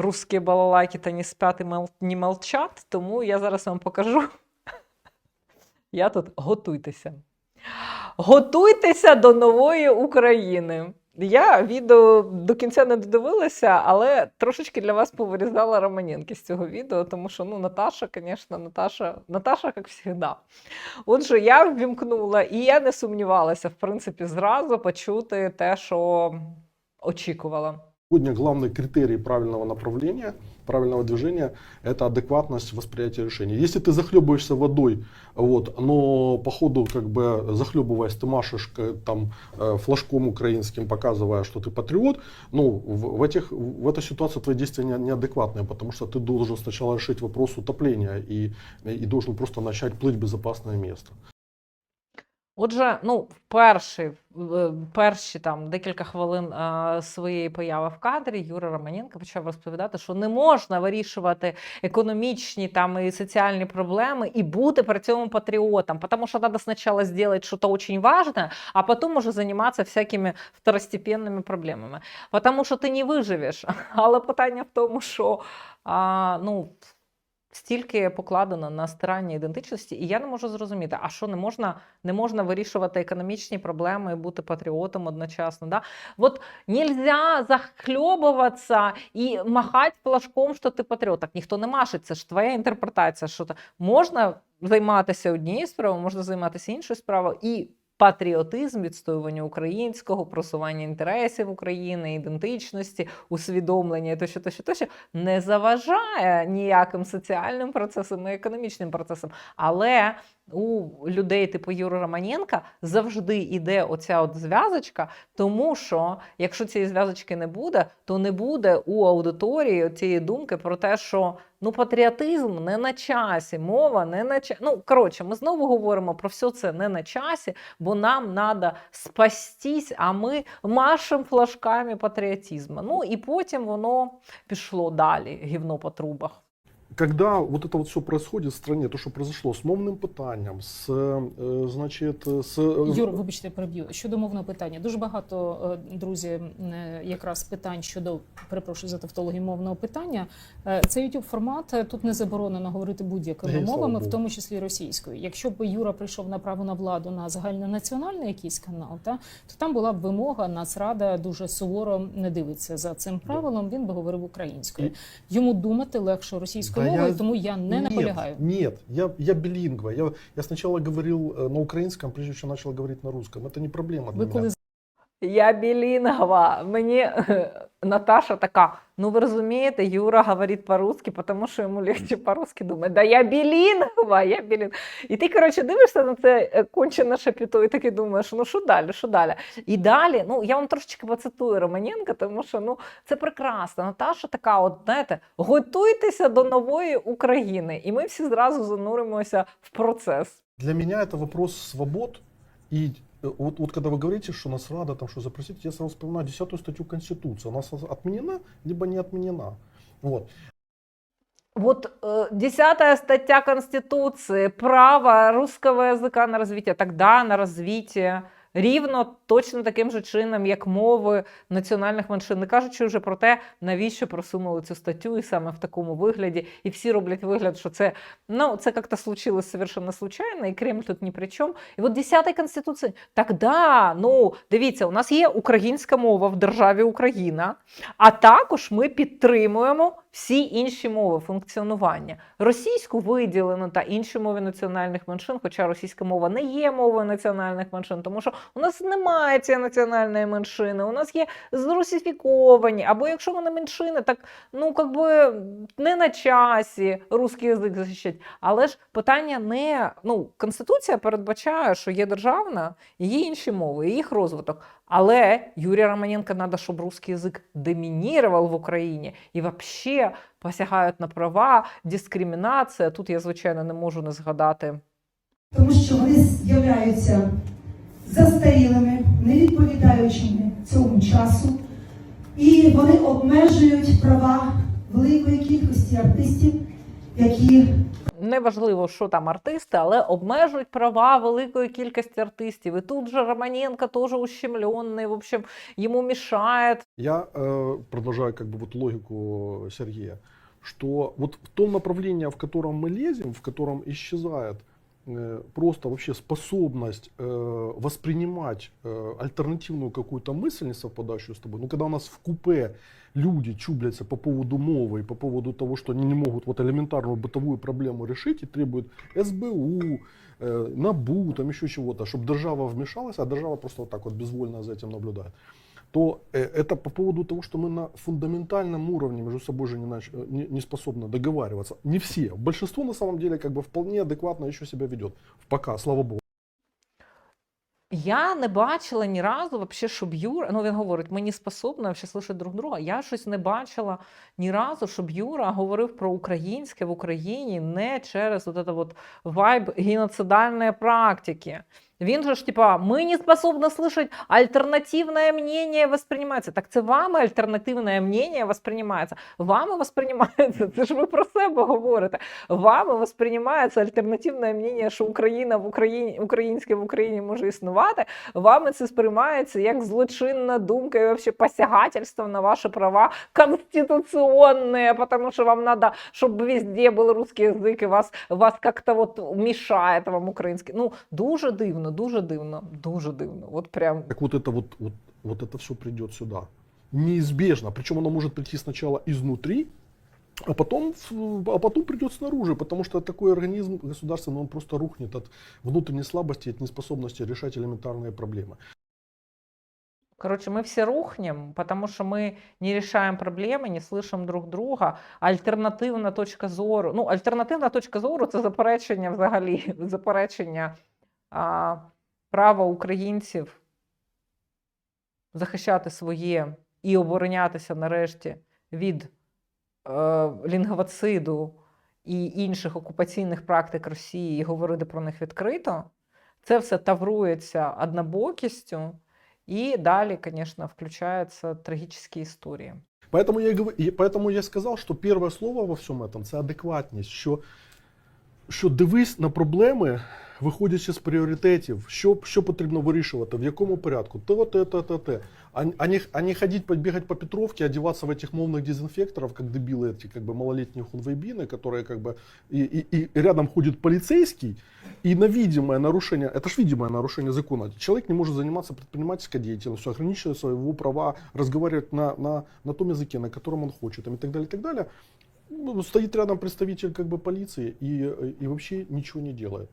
русські балалайки та не спят і мол- не молчат, тому я зараз вам покажу. Я тут готуйтеся. Готуйтеся до нової України. Я відео до кінця не додивилася, але трошечки для вас повирізала Романенки з цього відео, тому що ну, Наташа, звісно, Наташа, Наташа, як завжди. Отже, я ввімкнула, і я не сумнівалася, в принципі, зразу почути те, що очікувала. Сегодня главный критерий правильного направления, правильного движения – это адекватность восприятия решений. Если ты захлебываешься водой, вот, но по ходу, как бы захлебываясь, ты машешь там э, флажком украинским, показывая, что ты патриот, ну, в, в, этих, в этой ситуации твои действия не- неадекватные, потому что ты должен сначала решить вопрос утопления и, и должен просто начать плыть в безопасное место. Отже, ну, перші, перші там декілька хвилин е, своєї появи в кадрі Юра Романенко почав розповідати, що не можна вирішувати економічні там і соціальні проблеми і бути при цьому патріотом, тому що треба спочатку зробити щось дуже важне, а потім уже займатися всякими второстепенними проблемами. Тому що ти не виживеш. Але питання в тому, що а, ну. Стільки покладено на стирання ідентичності, і я не можу зрозуміти, а що не можна, не можна вирішувати економічні проблеми і бути патріотом одночасно. Да? От нельзя захльобуватися і махати флажком, що ти патріот. Так ніхто не машить, це ж твоя інтерпретація. Що ти можна займатися однією справою, можна займатися іншою справою. І патріотизм, відстоювання українського, просування інтересів України, ідентичності, усвідомлення тощо, тощо, тощо не заважає ніяким соціальним процесам і економічним процесам. Але у людей типу Юри Романенка завжди йде оця от зв'язочка, тому що якщо цієї зв'язочки не буде, то не буде у аудиторії цієї думки про те, що ну патріотизм не на часі, мова не на часі. Ну коротше, ми знову говоримо про все це не на часі, бо нам треба спастись, а ми машемо флажками патріотизму. Ну і потім воно пішло далі, гівно по трубах Когда вот это вот все происходит в стране, то, что произошло с мовным питанием, с, э, значит, с... Юр, вибачте, переб'ю. Щодо мовного питання. Дуже багато, е, друзі, е, якраз питань щодо, перепрошую за тавтологію мовного питання. Е, Це youtube формат. е, Тут не заборонено говорити будь-якими Ей, слава мовами, в Богу. тому числі російською. Якщо б Юра прийшов на право на владу на загальнонаціональний якийсь канал, та то там була б вимога. Нацрада дуже суворо не дивиться за цим правилом. Він би говорив українською. Йому думати легше російською Мовою, я- тому я не Нет, наполягаю. Нет, я, я билингва. Я, я сначала говорил э, на украинском, прежде чем начал говорить на русском. Это не проблема для Ви меня. Я білінгва. Мені Наташа така. Ну ви розумієте, Юра говорить по-русски, тому що йому легче по-русски думає. Да я білінгва, я білінгва. І ти, коротше, дивишся на це е, кончене шапіто і таки думаєш, ну що далі, що далі? І далі, ну я вам трошечки поцитую Романенка, тому що ну це прекрасно. Наташа така, от знаєте, готуйтеся до нової України. І ми всі зразу зануримося в процес. Для меня это вопрос свобод. Э, вот, вот когда вы говорите, что нас рада, там, что запросить, я сразу вспоминаю 10 статью Конституции. Она сразу отменена, либо не отменена. Вот. Вот э, 10 статья Конституции, право русского языка на развитие, тогда на развитие рівно точно таким же чином, як мови національних меншин, не кажучи вже про те, навіщо просунули цю статтю і саме в такому вигляді, і всі роблять вигляд, що це ну це як-то случилось совершенно случайно, і Кремль тут ні при чому. І от 10 Конституції, так да, ну дивіться, у нас є українська мова в державі Україна, а також ми підтримуємо всі інші мови функціонування. Російську виділено та інші мови національних меншин, хоча російська мова не є мовою національних меншин, тому що у нас немає цієї національної меншини, у нас є зрусифіковані, або якщо вони меншини, так ну як би не на часі русський язик захищать. Але ж питання не ну конституція передбачає, що є державна, є інші мови, їх розвиток. Але Юрія Романенко треба, щоб русский язик домінував в Україні і взагалі посягають на права, дискримінація. Тут я, звичайно, не можу не згадати. тому що вони з'являються застарілими, не відповідаючими цьому часу, і вони обмежують права великої кількості артистів, які неважливо, що там артисти, але обмежують права великої кількості артистів. І тут же Романенко теж ущемлений, в общем, йому мішає. Я э, продолжаю как бы вот логику Сергея, что вот в том направлении, в котором мы лезем, в котором исчезает э, просто вообще способность э, воспринимать э, альтернативную какую-то мысль, не совпадающую с тобой. Ну, когда у нас в купе люди чублятся по поводу мовы и по поводу того, что они не могут вот элементарную бытовую проблему решить и требуют СБУ, э, НАБУ, там еще чего-то, чтобы держава вмешалась, а держава просто вот так вот безвольно за этим наблюдает то э, это по поводу того, что мы на фундаментальном уровне между собой же не, нач- э, не способны договариваться. Не все. Большинство на самом деле как бы вполне адекватно еще себя ведет. Пока, слава богу. Я не бачила ні разу, вообще, щоб Юра, ну він говорить, ми не способні вообще слухати друг друга. Я щось не бачила ні разу, щоб Юра говорив про українське в Україні не через от, вайб геноцидальної практики. Він же ж, типа, ми не способні слышать альтернативне мнение воспринимается. Так це вами альтернативне мнение воспринимается. Вами воспринимається, це ж ви про себе говорите. Вами воспринимається альтернативне мнение, що Україна в Україні, українське в Україні може існувати. Вами це сприймається як злочинна думка і вообще посягательство на ваші права конституционные, потому що вам надо, щоб везде був русский язик, і вас, вас как-то вот мішає вам український. Ну, дуже дивно, дуже дивно, дуже дивно. От прям Так вот это вот, вот, вот это все придет сюда. Неизбежно. Причем оно может прийти сначала изнутри, а потом, в- а потом придет снаружи, потому что такой организм государственный, он просто рухнет от внутренней слабости, от неспособности решать элементарные проблемы. Короче, мы все рухнем, потому что мы не решаем проблемы, не слышим друг друга. Альтернативна точка зору. Ну, альтернативна точка зору це заперечення взагалі, заперечення а, права українців захищати своє і оборонятися нарешті від е, лінгвоциду і інших окупаційних практик Росії і говорити про них відкрито. Це все таврується однобокістю. И далее, конечно, включаются трагические истории. Поэтому я, и говорю- и поэтому я сказав, що перше слово во всьому этом це адекватність. Що, що дивись на проблеми, виходячи з пріоритетів, що, що потрібно вирішувати, в якому порядку, то, те, те, те, те. А, а, не, а не ходить побегать по Петровке, одеваться в этих мовных дезинфекторов, как дебилы эти как бы малолетние хунвейбины, которые как бы и, и, и рядом ходит полицейский, и на видимое нарушение, это ж видимое нарушение закона, человек не может заниматься предпринимательской деятельностью, ограничивая своего права разговаривать на, на, на том языке, на котором он хочет, там, и так далее, и так далее. Ну, Стоит рядом представитель как бы полиции и, и вообще ничего не делает.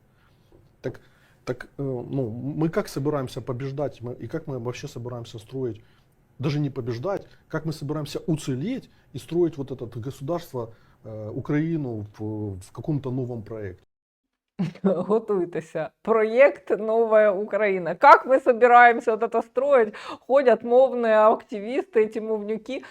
Так, так э, ну, мы как собираемся побеждать, мы, и как мы вообще собираемся строить, даже не побеждать, как мы собираемся уцелеть и строить вот это государство, э, Украину в, в каком-то новом проекте. Готуйтеся. Проект «Новая Украина». Как мы собираемся вот это строить? Ходят мовные активісти, ці мовнюки,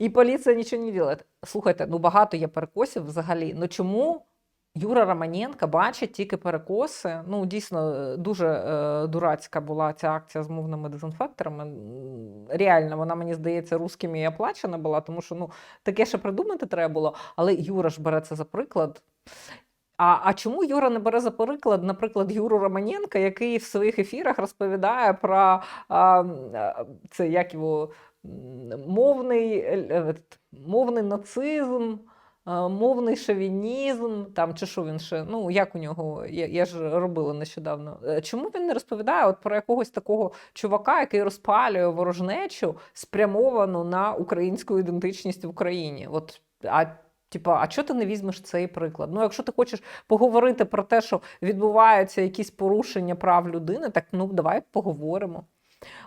і поліція нічого не делает. Слухайте, ну багато є перекосів взагалі. Ну чому Юра Романенко бачить тільки перекоси? Ну, дійсно, е, дуже е, дурацька була ця акція з мовними дезінфекторами. Реально, вона, мені здається, русскими і оплачена була, тому що ну, таке ще придумати треба було. Але Юра ж бере це за приклад. А, а чому Юра не бере за приклад, наприклад, Юру Романенка, який в своїх ефірах розповідає про а, а, це як його мовний, е, е, мовний нацизм, мовний шовінізм, там чи що він ще, ну як у нього, я, я ж робила нещодавно. Е, Чому він не розповідає от про якогось такого чувака, який розпалює ворожнечу, спрямовану на українську ідентичність в Україні? От, а Типа, а чого ти не візьмеш цей приклад? Ну, якщо ти хочеш поговорити про те, що відбуваються якісь порушення прав людини, так ну давай поговоримо.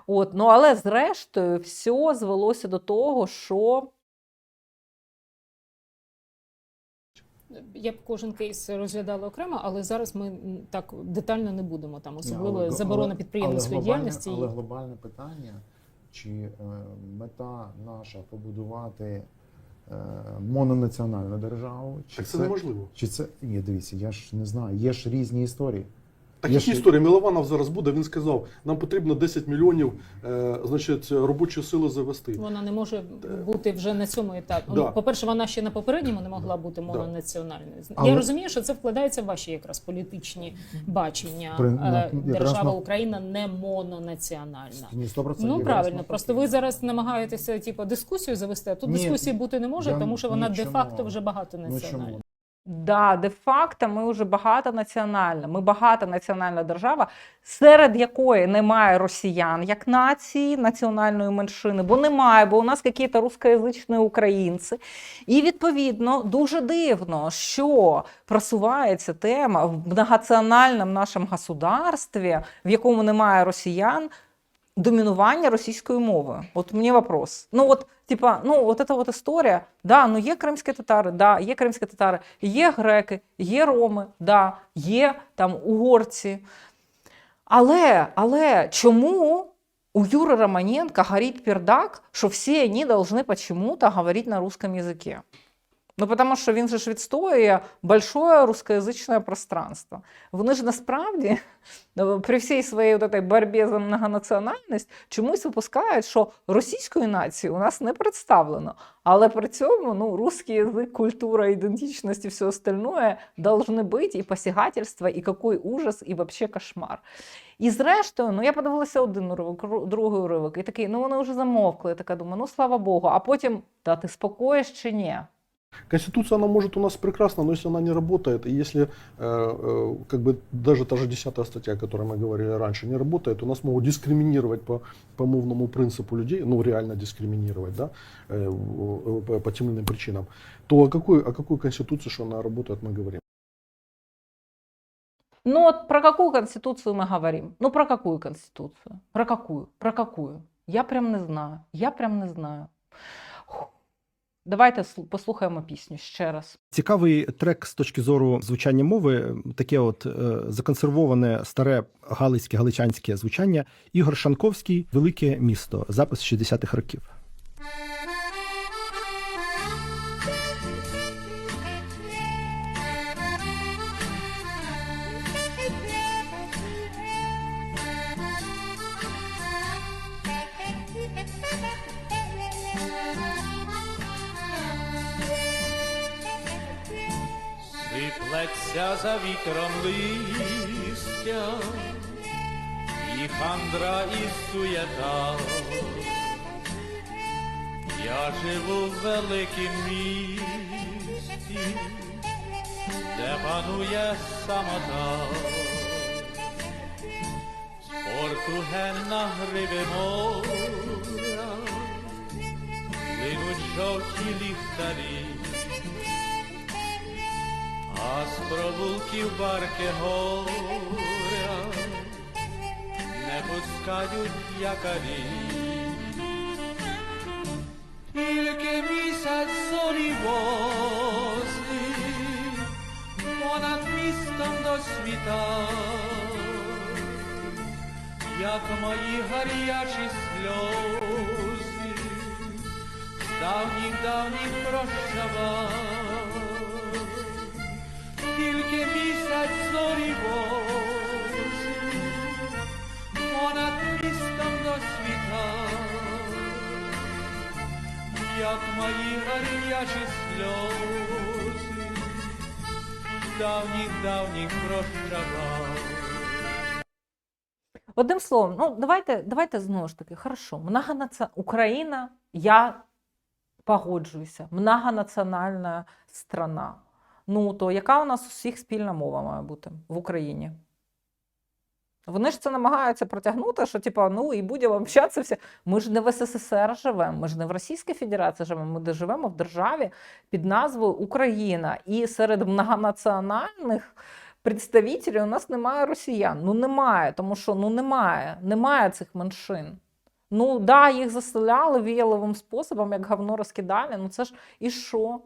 От, ну але зрештою, все звелося до того, що Я б кожен кейс розглядала окремо, але зараз ми так детально не будемо там, особливо але- заборона підприємницької діяльності. Але глобальне питання, чи е, мета наша побудувати е, мононаціональну державу, чи Так це неможливо. Чи це ні, дивіться, я ж не знаю. Є ж різні історії. Так Є є ще- історія. Мілованов зараз буде. Він сказав, нам потрібно 10 мільйонів е, значить, робочої сили завести. Вона не може бути вже на цьому етапі. Да. Ну, по-перше, вона ще на попередньому не могла бути Да. мононаціональною. Але- Я розумію, що це вкладається в ваші якраз політичні бачення. При- Е, ну, Держава на- Україна не мононаціональна. Ні, 100% Ну правильно, просто ви зараз намагаєтеся типу, дискусію завести, а тут Ні, дискусії бути не може, я- тому що вона де-факто вже Ну багатонаціональна. Да, де-факто ми вже багатонаціональна. Ми багатонаціональна держава, серед якої немає росіян як нації, національної меншини, бо немає, бо у нас якісь рускоязичні українці. І відповідно дуже дивно, що просувається тема в многонаціональному нашому государстві, в якому немає росіян, домінування російською мовою. От мені вопрос. Ну от, типа, ну от ця от історія. Да, ну є кримські татари, да, є кримські татари, є греки, є роми, да, є там угорці. Але, але чому у Юры Романенко горит пердак, що всі вони должны почему-то говорить на русском языке? Ну, потому що він же ж відстоює большое русскоязичне пространство. Вони ж насправді ну, при всій своїй от этой боротьбі за многонаціональність чомусь випускають, що російської нації у нас не представлено. Але при цьому ну, русский язик, культура, ідентичність і все остальное должны бути, і посягательства, і який ужас, і вообще кошмар. І зрештою, ну я подивилася один уривок, другий уривок, і такий, ну вони вже замовкли. Я така думаю, ну слава Богу. А потім, та ти спокоїш чи ні? Конституция, она может у нас прекрасно, но если она не работает, и если э, э, как бы даже та же 10 статья, о которой мы говорили раньше, не работает, у нас могут дискриминировать по, по мовному принципу людей, ну реально дискриминировать, да, э, по, по тем или иным причинам, то о какой, о какой конституции, что она работает, мы говорим. Ну вот про какую конституцию мы говорим? Ну про какую конституцию? Про какую? Про какую? Я прям не знаю. Я прям не знаю. Давайте слу- послухаємо пісню ще раз. Цікавий трек з точки зору звучання мови, таке от е, законсервоване старе галицьке галичанське звучання. Ігор Шанковський Велике місто, запис 60-х років. Сиплеться за вітром листя, і хандра, і суєта. Я живу в великім місті, де панує самота. Спорту ген на гриби моря, линуть жовті ліхтарі. А з провулків барки горя не пускають якарі. Тільки місяць зорі возний понад містом до світа, як мої гарячі сльози з давніх давніх прощавав місяць зорі возить понад містом до світа, як мої гарячі сльози давніх давніх прощавав. Одним словом, ну давайте, давайте знову ж таки, хорошо, многонаці... Україна, я погоджуюся, многонаціональна страна. Ну то яка у нас у всіх спільна мова має бути в Україні? Вони ж це намагаються протягнути, що типа, ну і будемо общатися всі. Ми ж не в СССР живемо, ми ж не в Російській Федерації живемо, ми живемо в державі під назвою Україна. І серед многонаціональних представителів у нас немає росіян. Ну немає, тому що ну немає, немає цих меншин. Ну да, їх заселяли віяловим способом, як говно розкидали. Ну це ж і що?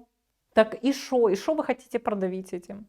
Так и что? И что вы хотите продавить цим?